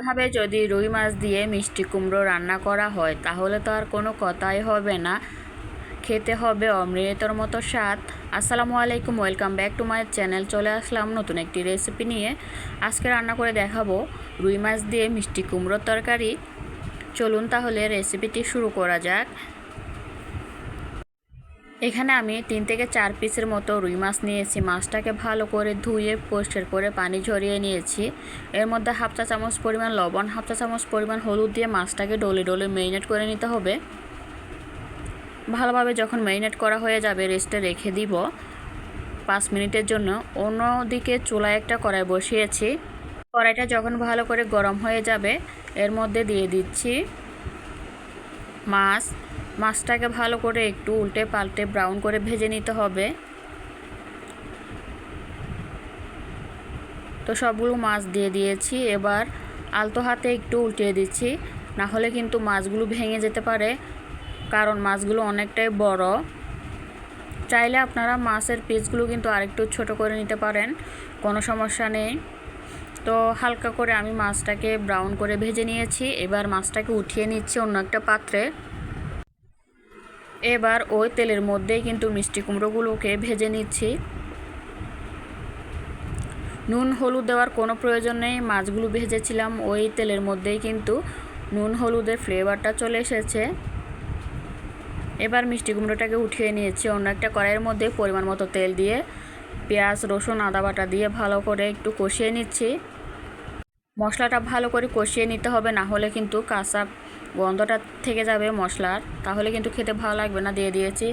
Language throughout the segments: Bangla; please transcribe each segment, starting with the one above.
এভাবে যদি রুই মাছ দিয়ে মিষ্টি কুমড়ো রান্না করা হয়, তাহলে তো আর কোনো কথাই হবে না। খেতে হবে অমৃতর মতো স্বাদ। আসসালামু আলাইকুম, welcome back to my channel. চলে আসলাম নতুন একটি রেসিপি নিয়ে। আজকে রান্না করে দেখাবো রুই মাছ দিয়ে মিষ্টি কুমড়োর তরকারি। চলুন তাহলে রেসিপিটি শুরু করা যাক। এখানে আমি তিন থেকে চার পিসের মতো রুই মাছ নিয়েছি। মাছটাকে ভালো করে ধুয়ে পরিষ্কার করে পানি ঝরিয়ে নিয়েছি। এর মধ্যে হাফ চা চামচ পরিমাণ লবণ, হাফ চা চামচ পরিমাণ হলুদ দিয়ে মাছটাকে ডলে ডলে মেরিনেট করে নিতে হবে। ভালোভাবে যখন মেরিনেট করা হয়ে যাবে রেস্টে রেখে দিব। পাঁচ মিনিটের জন্য। অন্যদিকে চুলায় একটা কড়াই বসিয়েছি। কড়াইটা যখন ভালো করে গরম হয়ে যাবে, এর মধ্যে দিয়ে দিচ্ছি মাছ। মাছটাকে ভালো করে একটু উল্টে পাল্টে ব্রাউন করে ভেজে নিতে হবে। তো সবগুলো মাছ দিয়ে দিয়েছি। এবার আলতো হাতে একটু উল্টিয়ে দিচ্ছি। না হলে কিন্তু মাছগুলো ভেঙে যেতে পারে, কারণ মাছগুলো অনেকটাই বড়। চাইলে আপনারা মাছের পিসগুলো কিন্তু আরেকটু ছোট করে নিতে পারেন, কোনো সমস্যা নেই। তো হালকা করে আমি মাছটাকে ব্রাউন করে ভেজে নিয়েছি। এবার মাছটাকে উঠিয়ে নিচ্ছি অন্য একটা পাত্রে। এবার ওই তেলের মধ্যেই কিন্তু মিষ্টি কুমড়োগুলোকে ভেজে নিচ্ছি। নুন, হলুদ দেওয়ার কোনো প্রয়োজন নেই। মাছগুলো ভেজেছিলাম, ওই তেলের মধ্যেই কিন্তু নুন, হলুদের ফ্লেভারটা চলে এসেছে। এবার মিষ্টি কুমড়োটাকে উঠিয়ে নিয়েছি, অন্য একটা কড়াইয়ের মধ্যে পরিমাণ মতো তেল দিয়ে। পেঁয়াজ, রসুন, আদা বাটা দিয়ে ভালো করে একটু কষিয়ে নিচ্ছি। মশলাটা ভালো করে কষিয়ে নিতে হবে, না হলে কিন্তু কাঁচা গন্ধটা থেকে যাবে মশলার, তাহলে কিন্তু খেতে ভালো লাগবে না। দিয়ে দিয়েছি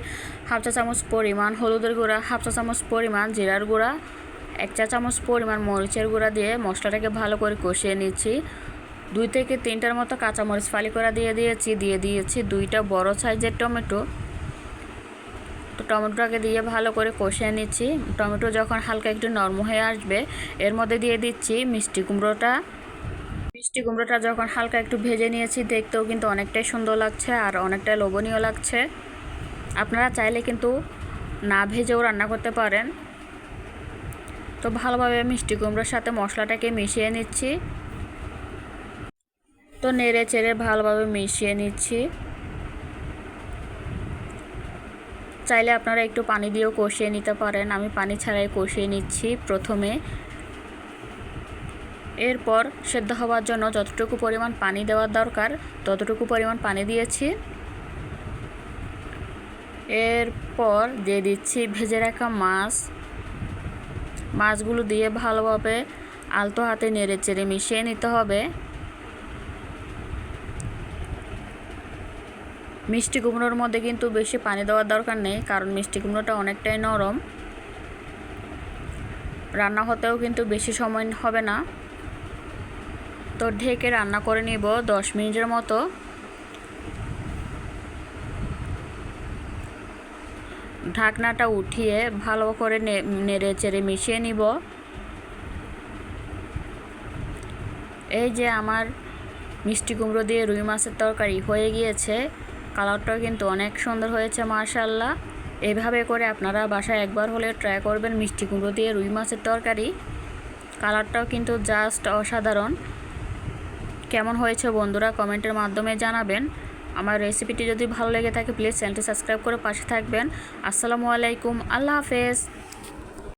হাফ চা চামচ পরিমাণ হলুদের গুঁড়া, হাফ চা চামচ পরিমাণ জিরার গুঁড়া, এক চা চামচ পরিমাণ মরিচের গুঁড়া দিয়ে মশলাটাকে ভালো করে কষিয়ে নিচ্ছি। দুই থেকে তিনটার মতো কাঁচামরিচ ফালি করা দিয়ে দিয়েছি দিয়ে দিয়েছি দুইটা বড় সাইজের টমেটো। তো টমেটোটাকে দিয়ে ভালো করে কষিয়ে নিচ্ছি। টমেটো যখন হালকা একটু নরম হয়ে আসবে, এর মধ্যে দিয়ে দিচ্ছি মিষ্টি কুমড়োটা। মিষ্টি কুমড়োটা যখন হালকা একটু ভেজে নিয়েছি, দেখতেও কিন্তু অনেকটাই সুন্দর লাগছে আর অনেকটাই লোভনীয় লাগছে। আপনারা চাইলে কিন্তু না ভেজেও রান্না করতে পারেন। তো ভালোভাবে মিষ্টি কুমড়োর সাথে মশলাটাকে মিশিয়ে নিচ্ছি। তো নেড়ে চেড়ে ভালোভাবে মিশিয়ে নিচ্ছি। চাইলে আপনারা একটু পানি দিয়েও কষিয়ে নিতে পারেন। আমি পানি ছাড়াই কষিয়ে নিচ্ছি প্রথমে। এরপর সেদ্ধ হওয়ার জন্য যতটুকু পরিমাণ পানি দেওয়ার দরকার, ততটুকু পরিমাণ পানি দিয়েছি। এরপর দিয়ে দিচ্ছি ভেজে রাখা মাছ। মাছগুলো দিয়ে ভালোভাবে আলতো হাতে নেড়ে চেড়ে মিশিয়ে নিতে হবে। মিষ্টি কুমড়োর মধ্যে কিন্তু বেশি পানি দেওয়ার দরকার নেই, কারণ মিষ্টি কুমড়োটা অনেকটাই নরম। রান্না হতেও কিন্তু বেশি সময় হবে না। তো ঢেকে রান্না করে নিব দশ মিনিটের মতো। ঢাকনাটা উঠিয়ে ভালো করে নেড়ে চেড়ে মিশিয়ে নিব। এই যে আমার মিষ্টি কুমড়ো দিয়ে রুই মাছের তরকারি হয়ে গিয়েছে, কালারটাও কিন্তু অনেক সুন্দর হয়েছে মার্শাল্লাহ এভাবে করে আপনারা বাসায় একবার হলে ট্রাই করবেন মিষ্টি কুমড়ো দিয়ে রুই মাছের তরকারি। কালারটাও কিন্তু জাস্ট অসাধারণ। কেমন হয়েছে বন্ধুরা কমেন্টের মাধ্যমে জানাবেন। আমার রেসিপিটি যদি ভালো লেগে থাকে, প্লিজ চ্যানেলটি সাবস্ক্রাইব করে পাশে থাকবেন। আসসালামু আলাইকুম, আল্লাহ হাফেজ।